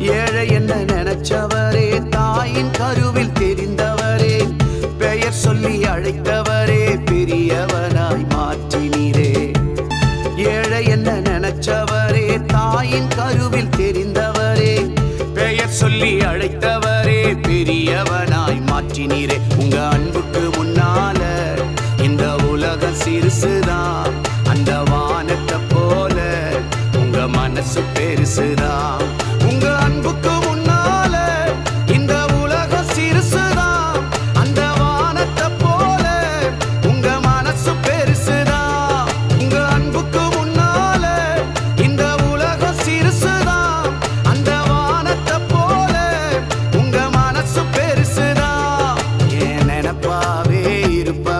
ஏழை என்ன நினைச்சவரே தாயின் கருவில் தெரிந்தவரே பெயர் சொல்லி அழைத்தவரே பெரியவனாய் மாற்றினீரே. ஏழை என்ன நினைச்சவரே தாயின் கருவில் தெரிந்தவரே பெயர் சொல்லி அழைத்தவரே பெரியவனாய் மாற்றினீரே. உங்க அன்புக்கு முன்னால இந்த உலக சிறுசுதான் அந்த வானத்தை போல உங்க மனசு பெருசுதான் சும்மாவே இருப்பா